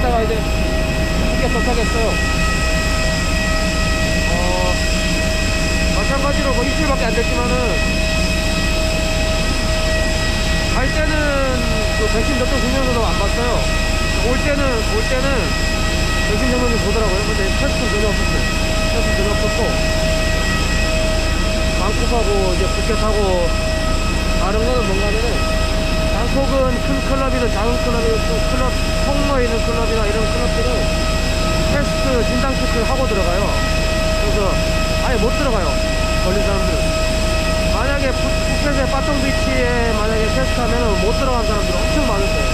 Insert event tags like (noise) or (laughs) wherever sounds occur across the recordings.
갔다가 이제 북에 도착했어요. 어, 마찬가지로 뭐 이틀밖에 안 됐지만은 갈 때는 그 백신 접종 증명서도 안 봤어요. 올 때는 올 때는 백신 증명서 보더라고요. 근데 테스트 전혀 없었어요. 테스트 전혀 없었고 방콕하고 이제 푸켓하고 다른 거는 뭔가면은 방콕은 큰 클럽이든 작은 클럽이든 또 클럽 통로에 있는 클럽이나 이런 클럽들은 테스트 진단 키트를 하고 들어가요. 그래서 아예 못 들어가요. 걸린 사람들은. 만약에 푸- 푸켓의 빠통비치에 만약에 테스트하면 못 들어간 사람들 엄청 많을 거예요.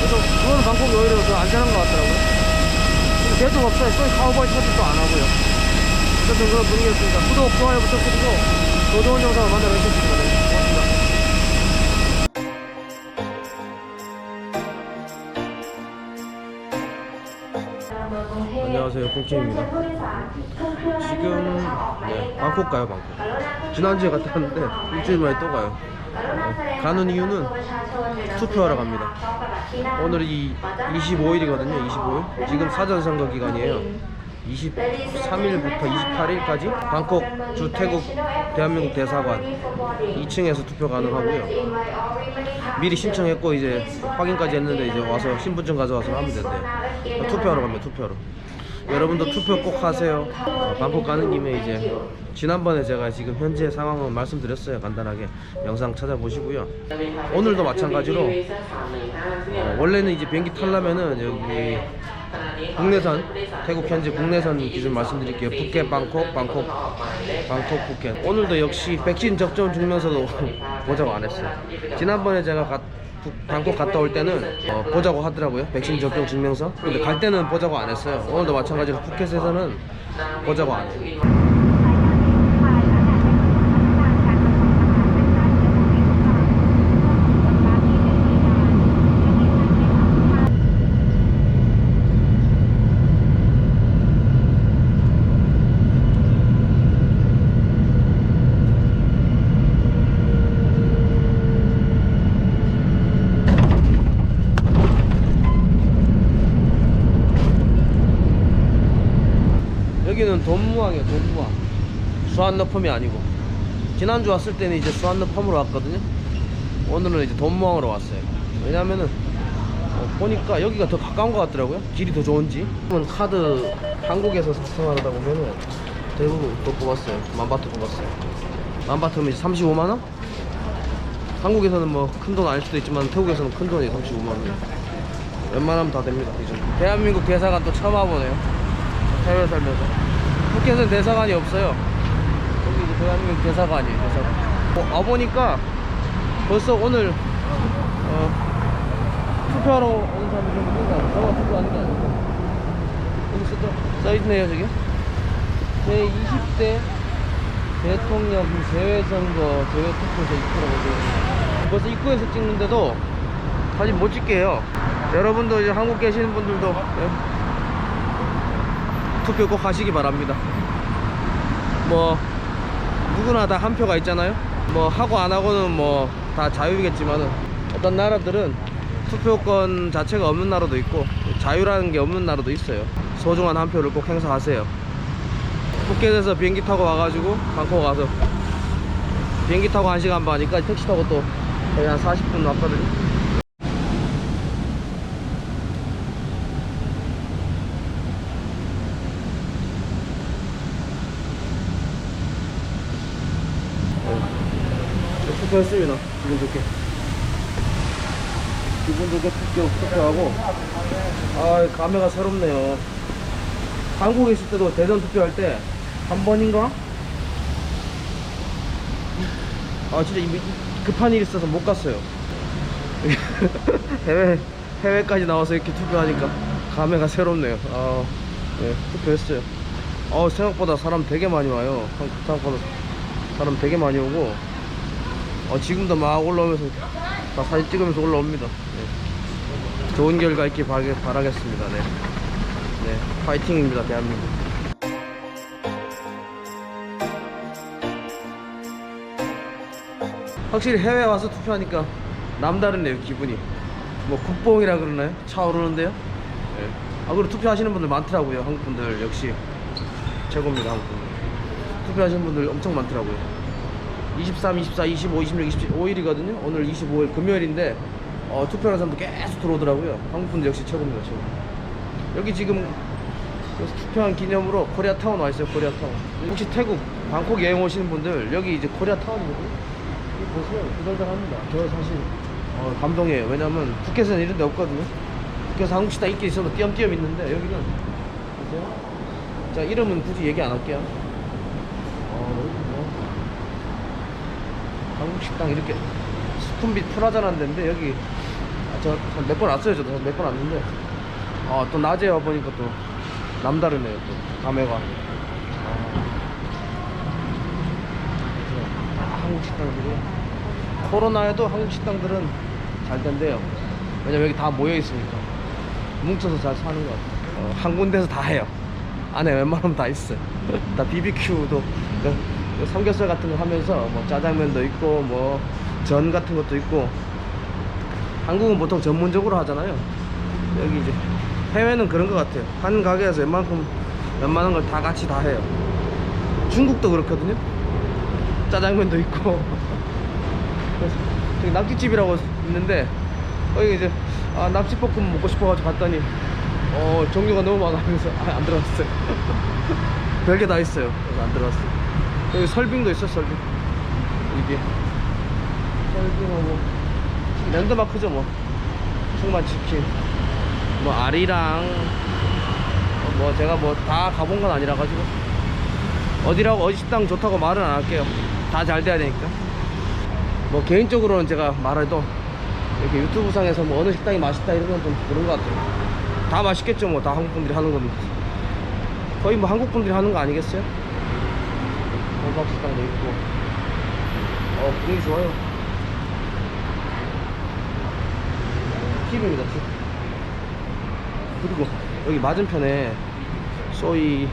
그래서 그거는 방콕이 오히려 더 안전한 것 같더라고요. 계속 없어요. 소위 카우보이 터치도 안 하고요. 어쨌든 그런 분위기였습니다. 구독, 좋아요 부탁드리고 더 좋은 영상을 만들어 뵙겠습니다. 네, 고맙습니다. 안녕하세요, 꽁치입니다. 지금 네, 방콕 가요, 방콕. 지난주에 갔다 왔는데 일주일 만에 또 가요. 네, 가는 이유는 투표하러 갑니다. 오늘이 25일이거든요, 25일. 지금 사전선거 기간이에요. 23일부터 28일까지 방콕 주 태국 대한민국 대사관 2층에서 투표 가능하고요. 미리 신청했고 이제 확인까지 했는데 이제 와서 신분증 가져와서 하면 된대요. 투표하러 갑니다. 투표하러. 여러분도 투표 꼭 하세요. 어, 방콕 가는 김에 이제 지난번에 제가 지금 현재 상황을 말씀드렸어요. 간단하게 영상 찾아보시고요. 오늘도 마찬가지로 어, 원래는 이제 비행기 타려면은 여기 국내선 태국 현지 국내선 기준 말씀드릴게요. 푸켓 방콕 방콕 방콕 푸켓 오늘도 역시 백신 접종 증명서도 (laughs) 보자고 안 했어요. 지난번에 제가 가- 부- 방콕 갔다 올 때는 어, 보자고 하더라고요. 백신 접종 증명서. 근데 갈 때는 보자고 안 했어요. 오늘도 마찬가지로 푸켓에서는 보자고 안 해요. 여기는 돈무항이에요 돈무항 수안너펌이 아니고. 지난주 왔을 때는 이제 수안너펌으로 왔거든요. 오늘은 이제 돈무항으로 왔어요. 왜냐면은 어, 보니까 여기가 더 가까운 것 같더라고요. 길이 더 좋은지. 그러면 카드 한국에서 생활하다 보면은 대부분 그거 뽑았어요. 만바트 뽑았어요. 만바트면 이제 35만원? 한국에서는 뭐 큰 돈 아닐 수도 있지만 태국에서는 큰 돈이 35만원. 웬만하면 다 됩니다 이 정도. 대한민국 대사관 또 처음 와보네요. 해외 살면서 푸켓은 대사관이 없어요. 여기 이제 대한민국 대사관이에요 대사관. 어, 와보니까 벌써 오늘 어, 투표하러 오는 사람이 좀 있는 것 같아요 저만 투표하는 게 아니고. 여기 써, 써있네요 저기. 제20대 대통령 재외선거 재외투표소 입구라고 되어 있네요. 벌써 입구에서 찍는데도 사진 못 찍게 해요. 여러분도 이제 한국 계시는 분들도 예, 투표 꼭 하시기 바랍니다. 뭐 누구나 다 한 표가 있잖아요. 뭐 하고 안 하고는 뭐 다 자유겠지만은 어떤 나라들은 투표권 자체가 없는 나라도 있고 자유라는 게 없는 나라도 있어요. 소중한 한 표를 꼭 행사하세요. 푸켓에서 비행기 타고 와가지고 방콕 가서 비행기 타고 1시간 반이니까 택시 타고 또 거의 한 40분 왔거든요. 투표했습니다. 기분 좋게. 기분 좋게 투표, 투표하고. 아, 감회가 새롭네요. 한국에 있을 때도 대전 투표할 때 한 번인가? 아, 진짜 이- 급한 일이 있어서 못 갔어요. (laughs) 해외, 해외까지 나와서 이렇게 투표하니까 감회가 새롭네요. 아, 네, 투표했어요. 어, 생각보다 사람 되게 많이 와요. 생각보다 사람 되게 많이 오고. 어, 지금도 막 올라오면서 다 사진 찍으면서 올라옵니다. 네. 좋은 결과 있길 바라, 바라겠습니다. 네. 네. 파이팅입니다, 대한민국. 확실히 해외 와서 투표하니까 남다르네요, 기분이. 뭐 국뽕이라 그러나요? 차오르는데요? 예. 아 그리고 투표하시는 분들 많더라고요. 한국 분들 역시 최고입니다. 한국 분들. 투표하시는 분들 엄청 많더라고요. 23, 24, 25, 26, 27, 5일이거든요. 오늘 25일 금요일인데 어, 투표하는 사람도 계속 들어오더라고요. 한국 분들 역시 최고입니다. 최고. 여기 지금 투표한 기념으로 코리아타운 와 있어요. 코리아타운. 혹시 태국 방콕 여행 오시는 분들 여기 이제 코리아타운이거든요. 보세요. 부덜덜합니다. 저 사실 어, 감동이에요. 왜냐면 푸켓에는 이런 데 없거든요. 푸켓 한국 식당 있긴 있어도 띄엄띄엄 있는데 여기는 보세요. 자 이름은 굳이 얘기 안 할게요. 어, 여기 뭐 한국 식당 이렇게 수쿰빛 프라자라는 데인데 여기 아, 저몇 번 왔어요. 저도 몇 번 왔는데 어, 또 낮에 와 보니까 또 남다르네요. 또 감회가. 아, 한국 식당들이 코로나에도 한국 식당들은 잘 된대요. 왜냐면 여기 다 모여 있으니까 뭉쳐서 잘 사는 것 같아요. 어, 한 군데서 다 해요. 안에 웬만하면 다 있어요. 다 BBQ도 그, 그 삼겹살 같은 거 하면서 뭐 짜장면도 있고 뭐 전 같은 것도 있고 한국은 보통 전문적으로 하잖아요. 여기 이제 해외는 그런 것 같아요. 한 가게에서 웬만큼 웬만한 걸 다 같이 다 해요. 중국도 그렇거든요. 짜장면도 있고. 그래서 저기 낙지집이라고 있는데 거기 이제 아 낙지볶음 먹고 싶어가지고 갔더니 어 종류가 너무 많아서 아, 안 들어갔어요. (laughs) 별게 다 있어요. 그래서 안 들어갔어요. 여기 설빙도 있어 설빙. 이게 설빙하고 랜드마크죠 뭐. 충만 치킨. 뭐 아리랑 어, 뭐 제가 뭐 다 가본 건 아니라 가지고 어디라고 어디 식당 좋다고 말은 안 할게요. 다 잘 돼야 되니까. 뭐 개인적으로는 제가 말해도 이렇게 유튜브 상에서 뭐 어느 식당이 맛있다 이런 건 좀 그런 것 같아요. 다 맛있겠죠 뭐 다 한국 분들이 하는 겁니다. 거의 뭐 한국 분들이 하는 거 아니겠어요? 호박 식당도 있고. 어 분위기 좋아요. 팁입니다 팁. 그리고 여기 맞은편에 소이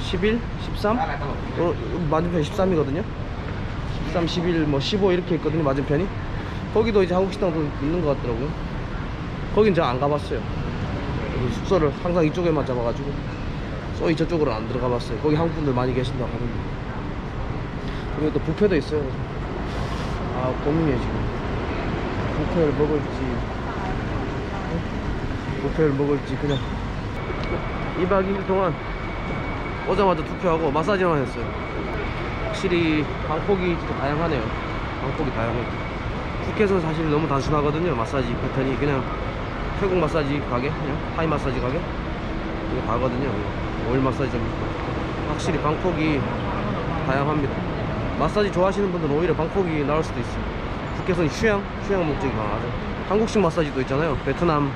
11, 13? 어, 맞은편 13이거든요. 13, 11, 뭐 15 이렇게 있거든요. 맞은편이. 거기도 이제 한국 식당도 있는 것 같더라고요. 거긴 제가 안 가봤어요. 여기 숙소를 항상 이쪽에만 잡아가지고 소이 저쪽으로 안 들어가 봤어요. 거기 한국 분들 많이 계신다고 하던데. 또 뷔페도 있어요. 아 고민이에요 지금. 뷔페를 먹을지 뷔페를 먹을지 그냥. 2박 2일 동안 오자마자 투표하고 마사지만 했어요. 확실히 방콕이 진짜 다양하네요. 방콕이 다양해요. 푸켓은 사실 너무 단순하거든요 마사지 패턴이. 그냥 태국 마사지 가게 그냥 타이 마사지 가게? 이거 가거든요. 오일 마사지 좀 확실히 방콕이 다양합니다 마사지 좋아하시는 분들은 오히려 방콕이 나을 수도 있어요 푸켓은 휴양 휴양 목적이 강하죠 한국식 마사지도 있잖아요 베트남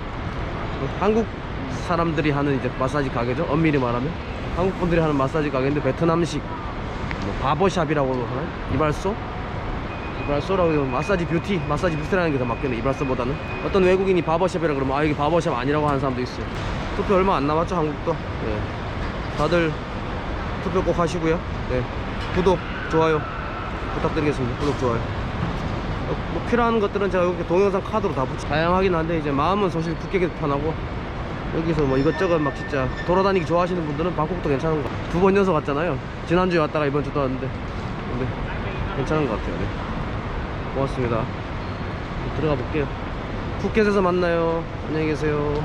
한국 사람들이 하는 이제 마사지 가게죠. 엄밀히 말하면 한국 분들이 하는 마사지 가게인데 베트남식 뭐 바버샵이라고 하나요? 이발소? 이발소라고 하면 마사지 뷰티, 마사지 뷰티라는 게 더 맞겠네. 이발소보다는 어떤 외국인이 바버샵이라 그러면 아 이게 바버샵 아니라고 하는 사람도 있어요. 투표 얼마 안 남았죠 한국도. 네. 다들 투표 꼭 하시고요. 네. 구독, 좋아요. 부탁드리겠습니다. 구독, 좋아요. 어, 뭐 필요한 것들은 제가 이렇게 동영상 카드로 다 붙여 다양하긴 한데 이제 마음은 사실 푸켓이 편하고 여기서 뭐 이것저것 막 진짜 돌아다니기 좋아하시는 분들은 방콕도 괜찮은 것 같아요. 두번 연속 왔잖아요. 지난주에 왔다가 이번 주도 왔는데. 근데 괜찮은 것 같아요. 네. 고맙습니다. 들어가 볼게요. 푸켓에서 만나요. 안녕히 계세요